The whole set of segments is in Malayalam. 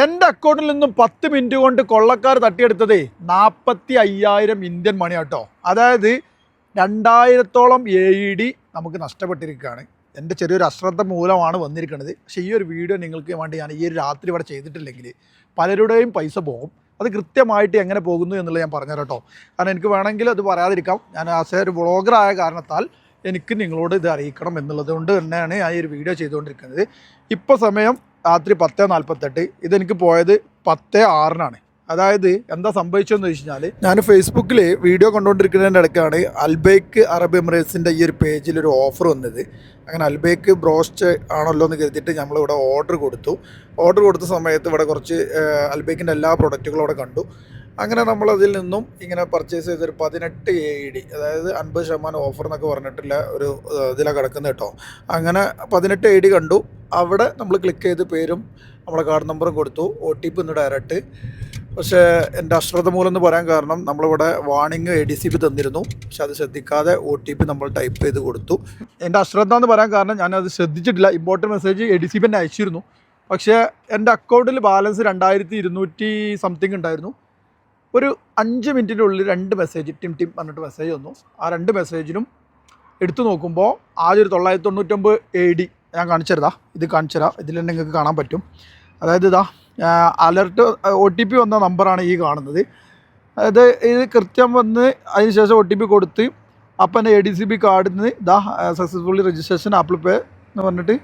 എന്റെ അക്കൗണ്ടിൽ നിന്നും പത്ത് മിനിറ്റ് കൊണ്ട് കൊള്ളക്കാർ തട്ടിയെടുത്തതേ നാൽപ്പത്തി അയ്യായിരം ഇന്ത്യൻ മണി കേട്ടോ അതായത് രണ്ടായിരത്തോളം എ ഇ ഡി നമുക്ക് നഷ്ടപ്പെട്ടിരിക്കുകയാണ്. എന്റെ ചെറിയൊരു അശ്രദ്ധ മൂലമാണ് വന്നിരിക്കുന്നത്. പക്ഷേ ഈ ഒരു വീഡിയോ നിങ്ങൾക്ക് വേണ്ടി ഞാൻ ഈ ഒരു രാത്രി ഇവിടെ ചെയ്തിട്ടില്ലെങ്കിൽ പലരുടെയും പൈസ പോകും. അത് കൃത്യമായിട്ട് എങ്ങനെ പോകുന്നു എന്നുള്ളത് ഞാൻ പറഞ്ഞു കേട്ടോ. കാരണം എനിക്ക് വേണമെങ്കിൽ അത് പറയാതിരിക്കാം. ഞാൻ എ ഒരു വ്ളോഗറായ കാരണത്താൽ എനിക്ക് നിങ്ങളോട് ഇത് അറിയിക്കണം എന്നുള്ളത് കൊണ്ട് തന്നെയാണ് ഞാൻ ഈ ഒരു വീഡിയോ ചെയ്തുകൊണ്ടിരിക്കുന്നത്. ഇപ്പോൾ സമയം രാത്രി പത്ത് നാൽപ്പത്തെട്ട് ഇതെനിക്ക് പോയത് പത്ത് ആറിനാണ്. അതായത് എന്താ സംഭവിച്ചതെന്ന് വെച്ച് കഴിഞ്ഞാൽ ഞാൻ ഫേസ്ബുക്കിൽ വീഡിയോ കണ്ടുകൊണ്ടിരിക്കുന്നതിന്റെ ഇടയ്ക്കാണ് അൽബേക്ക് അറബ് എമിറേറ്റ്സിന്റെ ഈ ഒരു പേജിൽ ഒരു ഓഫർ വന്നത്. അങ്ങനെ അൽബേക്ക് ബ്രോസ്റ്റ് ആണല്ലോ എന്ന് കരുതിയിട്ട് നമ്മളിവിടെ ഓർഡർ കൊടുത്തു. ഓർഡർ കൊടുത്ത സമയത്ത് ഇവിടെ കുറച്ച് അൽബേക്കിന്റെ എല്ലാ പ്രൊഡക്റ്റുകളും അവിടെ കണ്ടു. അങ്ങനെ നമ്മൾ അതിൽ നിന്നും ഇങ്ങനെ പർച്ചേസ് ചെയ്തൊരു പതിനെട്ട് എ ഡി അതായത് അൻപത് ശതമാനം ഓഫർ എന്നൊക്കെ പറഞ്ഞിട്ടുള്ള ഒരു ഇതിലാണ് കിടക്കുന്നത് കേട്ടോ. അങ്ങനെ പതിനെട്ട് എ ഡി കണ്ടു. അവിടെ നമ്മൾ ക്ലിക്ക് ചെയ്ത് പേരും നമ്മളെ കാർഡ് നമ്പറും കൊടുത്തു. ഒ ടി പി ഒന്ന് ഡയറക്റ്റ് പക്ഷേ എന്റെ അശ്രദ്ധ മൂലം എന്ന് പറയാൻ കാരണം നമ്മളിവിടെ warning A D C P തന്നിരുന്നു. പക്ഷെ അത് ശ്രദ്ധിക്കാതെ ഒ ടി പി നമ്മൾ ടൈപ്പ് ചെയ്ത് കൊടുത്തു. എന്റെ അശ്രദ്ധ എന്ന് പറയാൻ കാരണം ഞാനത് ശ്രദ്ധിച്ചിട്ടില്ല. Important message A D C P തന്നെ അയച്ചിരുന്നു. പക്ഷേ എന്റെ അക്കൗണ്ടിൽ ബാലൻസ് രണ്ടായിരത്തി ഇരുന്നൂറ്റി സംതിങ് ഉണ്ടായിരുന്നു. ഒരു അഞ്ച് മിനിറ്റിന്റെ ഉള്ളിൽ രണ്ട് മെസ്സേജ് ടിം ടിം പറഞ്ഞിട്ട് മെസ്സേജ് വന്നു. ആ രണ്ട് മെസ്സേജിനും എടുത്തു നോക്കുമ്പോൾ ആദ്യം ഒരു തൊള്ളായിരത്തി തൊണ്ണൂറ്റൊമ്പത് എ ഡി ഞാൻ കാണിച്ചുതരാം ഇത് കാണിച്ചുതരാം. ഇതിൽ തന്നെ നിങ്ങൾക്ക് കാണാൻ പറ്റും. അതായത് ഇതാ അലർട്ട് ഒ ടി പി വന്ന നമ്പറാണ് ഈ കാണുന്നത്. അതായത് ഇത് കൃത്യം വന്ന് അതിന് ശേഷം ഒ ടി പി കൊടുത്ത് അപ്പം എന്റെ എ ഡി സി ബി കാർഡിൽ നിന്ന് ഇതാ സക്സസ്ഫുള്ളി രജിസ്ട്രേഷൻ ആപ്പിൾ പേ എന്ന് പറഞ്ഞിട്ട്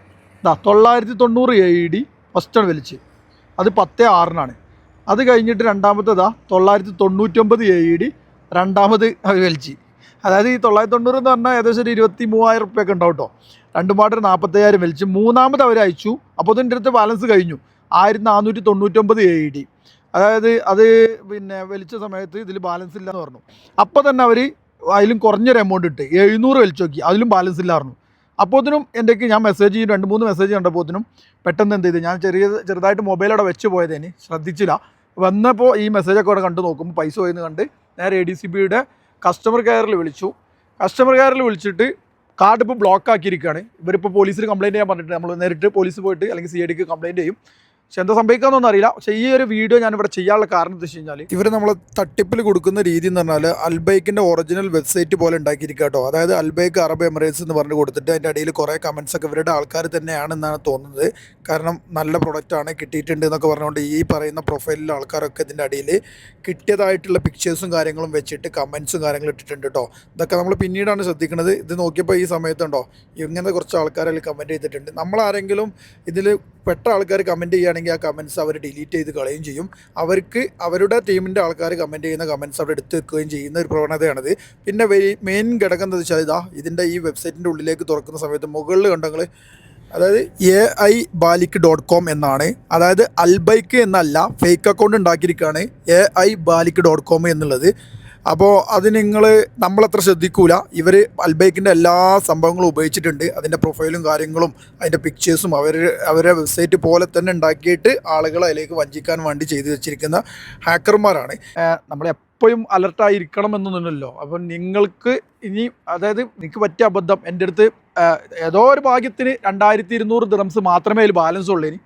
ഇതാ തൊള്ളായിരത്തി തൊണ്ണൂറ് എ ഇ ഡി ഫസ്റ്റാണ് വലിച്ച് അത് പത്ത് ആറിനാണ്. അത് കഴിഞ്ഞിട്ട് രണ്ടാമത്തേതാ തൊള്ളായിരത്തി തൊണ്ണൂറ്റൊമ്പത് എ ഇ ഡി രണ്ടാമത് വലിച്ച്. അതായത് ഈ തൊള്ളായിരത്തി തൊണ്ണൂറ് എന്ന് പറഞ്ഞാൽ ഏകദേശം ഒരു ഇരുപത്തി മൂവായിരം റുപ്യൊക്കെ ഉണ്ടാവും കേട്ടോ രണ്ട് പാട്ടൊരു നാൽപ്പത്തയ്യായിരം വലിച്ചു. മൂന്നാമത് അവർ അയച്ചു. അപ്പോൾ അതിന്റെ അടുത്ത് ബാലൻസ് കഴിഞ്ഞു. ആയിരത്തി നാനൂറ്റി തൊണ്ണൂറ്റൊമ്പത് എ ഡി അതായത് അത് പിന്നെ വലിച്ച സമയത്ത് ഇതിൽ ബാലൻസ് ഇല്ല എന്ന് പറഞ്ഞു. അപ്പോൾ തന്നെ അവർ അതിലും കുറഞ്ഞൊരു എമൗണ്ട് ഇട്ട്. എഴുന്നൂറ് വലിച്ചു നോക്കി. അതിലും ബാലൻസ് ഇല്ലായിരുന്നു അപ്പോഴത്തിനും എന്റെക്ക് ഞാൻ മെസ്സേജ് ചെയ്യും. രണ്ട് മൂന്ന് മെസ്സേജ് കണ്ടപ്പോഴത്തിനും പെട്ടെന്ന് എന്ത് ചെയ്തു? ഞാൻ ചെറിയ ചെറുതായിട്ട് മൊബൈൽ അവിടെ വെച്ച് പോയതേന്. ശ്രദ്ധിച്ചില്ല. വന്നപ്പോൾ ഈ മെസ്സേജൊക്കെ അവിടെ കണ്ടു നോക്കുമ്പോൾ പൈസ പോയെന്ന് കണ്ട് നേരെ എ ഡി സി ബിയുടെ കസ്റ്റമർ കെയറിൽ വിളിച്ചു. കസ്റ്റമർ കെയറിൽ വിളിച്ചിട്ട് കാർഡ് ഇപ്പോൾ ബ്ലോക്ക് ആക്കിയിരിക്കുകയാണ് ഇവരിപ്പോൾ പോലീസിൽ കംപ്ലയിന്റ് ചെയ്യാൻ പറഞ്ഞിട്ട് നമ്മൾ നേരിട്ട് പോലീസ് പോയിട്ട് അല്ലെങ്കിൽ സി ഐ ഡിക്ക് കംപ്ലയിന്റ് ചെയ്യും. പക്ഷെ എന്താ സംഭവിക്കാന്നൊന്നും അറിയില്ല. പക്ഷെ ഈ ഒരു വീഡിയോ ഞാൻ ഇവിടെ ചെയ്യാനുള്ള കാരണം എന്താ വെച്ച് കഴിഞ്ഞാൽ ഇവർ നമ്മൾ തട്ടിപ്പിൽ കൊടുക്കുന്ന രീതി എന്ന് പറഞ്ഞാൽ അൽബൈക്കിന്റെ ഒറിജിനൽ വെബ്സൈറ്റ് പോലെ ഉണ്ടാക്കിയിരിക്കുക കേട്ടോ അതായത് അൽബൈക്ക് അറബ് എമിറേറ്റ്സ് എന്ന് പറഞ്ഞ് കൊടുത്തിട്ട് അതിന്റെ അടിയിൽ കുറേ കമൻസ് ഒക്കെ ഇവരുടെ ആൾക്കാർ തന്നെയാണെന്നാണ് തോന്നുന്നത്. കാരണം നല്ല പ്രൊഡക്റ്റാണ് കിട്ടിയിട്ടുണ്ട് എന്നൊക്കെ പറഞ്ഞുകൊണ്ട് ഈ പറയുന്ന പ്രൊഫൈലിലെ ആൾക്കാരൊക്കെ ഇതിന്റെ അടിയിൽ കിട്ടിയതായിട്ടുള്ള പിക്ചേഴ്സും കാര്യങ്ങളും വെച്ചിട്ട് കമൻസും കാര്യങ്ങളും ഇട്ടിട്ടുണ്ട് കേട്ടോ ഇതൊക്കെ നമ്മൾ പിന്നീടാണ് ശ്രദ്ധിക്കുന്നത്. ഇത് നോക്കിയപ്പോൾ ഈ സമയത്തുണ്ടോ? ഇങ്ങനെ കുറച്ച് ആൾക്കാരിൽ കമന്റ് ചെയ്തിട്ടുണ്ട്. നമ്മളാരെങ്കിലും ഇതിൽ പെട്ട ആൾക്കാർ കമന്റ് ചെയ്യുകയാണെങ്കിൽ ആ കമൻസ് അവർ ഡിലീറ്റ് ചെയ്ത് കളയുകയും ചെയ്യും. അവർക്ക് അവരുടെ ടീമിന്റെ ആൾക്കാർ കമന്റ് ചെയ്യുന്ന കമൻസ് അവിടെ എടുത്ത് വെക്കുകയും ചെയ്യുന്ന ഒരു പ്രവണതയാണിത്. പിന്നെ മെയിൻ ഘടകം എന്താ വെച്ചാൽ ഇതാ ഇതിന്റെ ഈ വെബ്സൈറ്റിന്റെ ഉള്ളിലേക്ക് തുറക്കുന്ന സമയത്ത് മുകളിൽ കണ്ടങ്ങൾ അതായത് A I Balik dot com എന്നാണ്. അതായത് അൽബൈക്ക് എന്നല്ല ഫേക്ക് അക്കൗണ്ട് ഉണ്ടാക്കിയിരിക്കുകയാണ് A I Balik dot com എന്നുള്ളത്. അപ്പോൾ അത് നിങ്ങൾ നമ്മളത്ര ശ്രദ്ധിക്കൂല. ഇവർ അൽബൈക്കിന്റെ എല്ലാ സംഭവങ്ങളും ഉപയോഗിച്ചിട്ടുണ്ട്. അതിന്റെ പ്രൊഫൈലും കാര്യങ്ങളും അതിന്റെ പിക്ചേഴ്സും അവർ അവരുടെ വെബ്സൈറ്റ് പോലെ തന്നെ ഉണ്ടാക്കിയിട്ട് ആളുകളെ അതിലേക്ക് വഞ്ചിക്കാൻ വേണ്ടി ചെയ്തു വെച്ചിരിക്കുന്ന ഹാക്കർമാരാണ് നമ്മൾ എപ്പോഴും അലർട്ടായിരിക്കണം എന്നൊന്നുമില്ലല്ലോ അപ്പം നിങ്ങൾക്ക് ഇനി അതായത് എനിക്ക് പറ്റിയ അബദ്ധം എന്റെ അടുത്ത് ഏതോ ഒരു ഭാഗ്യത്തിന് രണ്ടായിരത്തി ഇരുന്നൂറ് ദിറംസ് മാത്രമേ അതിൽ ബാലൻസ് ഉള്ളൂ ഇനി.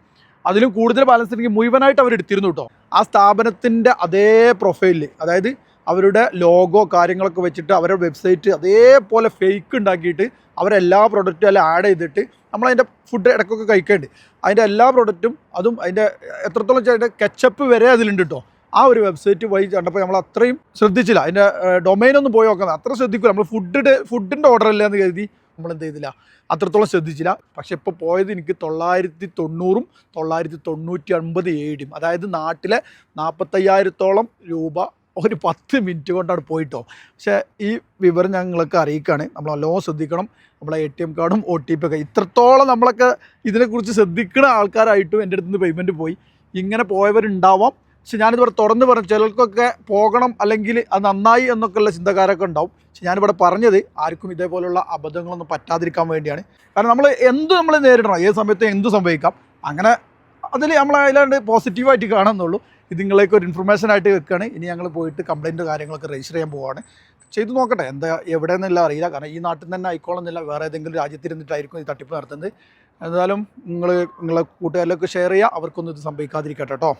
അതിലും കൂടുതൽ ബാലൻസ് എനിക്ക് മുഴുവനായിട്ട് അവർ എടുത്തിരുന്നു കേട്ടോ ആ സ്ഥാപനത്തിന്റെ അതേ പ്രൊഫൈലിൽ അതായത് അവരുടെ ലോഗോ കാര്യങ്ങളൊക്കെ വെച്ചിട്ട് അവരുടെ വെബ്സൈറ്റ് അതേപോലെ ഫേക്ക് ഉണ്ടാക്കിയിട്ട് അവരെല്ലാ പ്രൊഡക്റ്റും എല്ലാം ആഡ് ചെയ്തിട്ട് നമ്മൾ നമ്മളതിന്റെ ഫുഡ് ഇടയ്ക്കൊക്കെ കഴിക്കേണ്ടി. അതിന്റെ എല്ലാ പ്രൊഡക്റ്റും അതും അതിന്റെ എത്രത്തോളം അതിന്റെ കെച്ചപ്പ് വരെ അതിലുണ്ട് കേട്ടോ ആ ഒരു വെബ്സൈറ്റ് വഴി കണ്ടപ്പോൾ നമ്മൾ അത്രയും ശ്രദ്ധിച്ചില്ല. അതിന്റെ ഡൊമൈൻ ഒന്നും പോയി നോക്കുന്നത് അത്ര ശ്രദ്ധിക്കില്ല നമ്മൾ ഫുഡിന്റെ ഫുഡിന്റെ ഓർഡർ അല്ല എന്ന് കരുതി നമ്മൾ എന്ത് ചെയ്തില്ല. അത്രത്തോളം ശ്രദ്ധിച്ചില്ല. പക്ഷെ ഇപ്പോൾ പോയത് എനിക്ക് തൊള്ളായിരത്തി തൊണ്ണൂറും തൊള്ളായിരത്തി തൊണ്ണൂറ്റി ഒൻപത് ഏഴും അതായത് നാട്ടിലെ നാൽപ്പത്തയ്യായിരത്തോളം രൂപ ഒരു പത്ത് മിനിറ്റ് കൊണ്ട് അവിടെ പോയിട്ടോ. പക്ഷേ ഈ വിവരം ഞങ്ങൾക്ക് അറിയിക്കുകയാണ് നമ്മൾ നല്ലോണം ശ്രദ്ധിക്കണം. നമ്മളെ എ ടി എം കാർഡും ഒ ടി പി ഒക്കെ. ഇത്രത്തോളം നമ്മളൊക്കെ ഇതിനെക്കുറിച്ച് ശ്രദ്ധിക്കുന്ന ആൾക്കാരായിട്ടും എന്റെ അടുത്ത് നിന്ന് പേയ്മെന്റ് പോയി. ഇങ്ങനെ പോയവരുണ്ടാവാം. പക്ഷെ ഞാനിവിടെ തുറന്ന് പറഞ്ഞു ചിലർക്കൊക്കെ പോകണം അല്ലെങ്കിൽ അത് നന്നായി എന്നൊക്കെയുള്ള ചിന്തക്കാരൊക്കെ ഉണ്ടാവും. പക്ഷെ ഞാനിവിടെ പറഞ്ഞത് ആർക്കും ഇതേപോലുള്ള അബദ്ധങ്ങളൊന്നും പറ്റാതിരിക്കാൻ വേണ്ടിയാണ്. കാരണം നമ്മൾ എന്ത് നമ്മൾ നേരിടണം? ഏത് സമയത്ത് എന്ത് സംഭവിക്കാം? അങ്ങനെ അതിൽ നമ്മൾ അതിലാണ്ട് പോസിറ്റീവായിട്ട് കാണുന്നുള്ളൂ. ഇത് നിങ്ങളേക്ക് ഒരു ഇൻഫർമേഷൻ ആയിട്ട് വെക്കുകയാണ് ഇനി ഞങ്ങൾ പോയിട്ട് കംപ്ലയിന്റ് കാര്യങ്ങളൊക്കെ രജിസ്റ്റർ ചെയ്യാൻ പോവാണ്. ചെയ്ത് നോക്കട്ടെ എന്താ എവിടെ നിന്നില്ല അറിയില്ല. കാരണം ഈ നാട്ടിൽ തന്നെ ആയിക്കോളുന്നില്ല വേറെ ഏതെങ്കിലും രാജ്യത്തിരുന്നിട്ടായിരിക്കും ഈ തട്ടിപ്പ് നടത്തുന്നത്. എന്തായാലും നിങ്ങൾ നിങ്ങളെ കൂട്ടുകാരിലൊക്കെ ഷെയർ ചെയ്യുക. അവർക്കൊന്നും ഇത് സംഭവിക്കാതിരിക്കട്ടെ കേട്ടോ.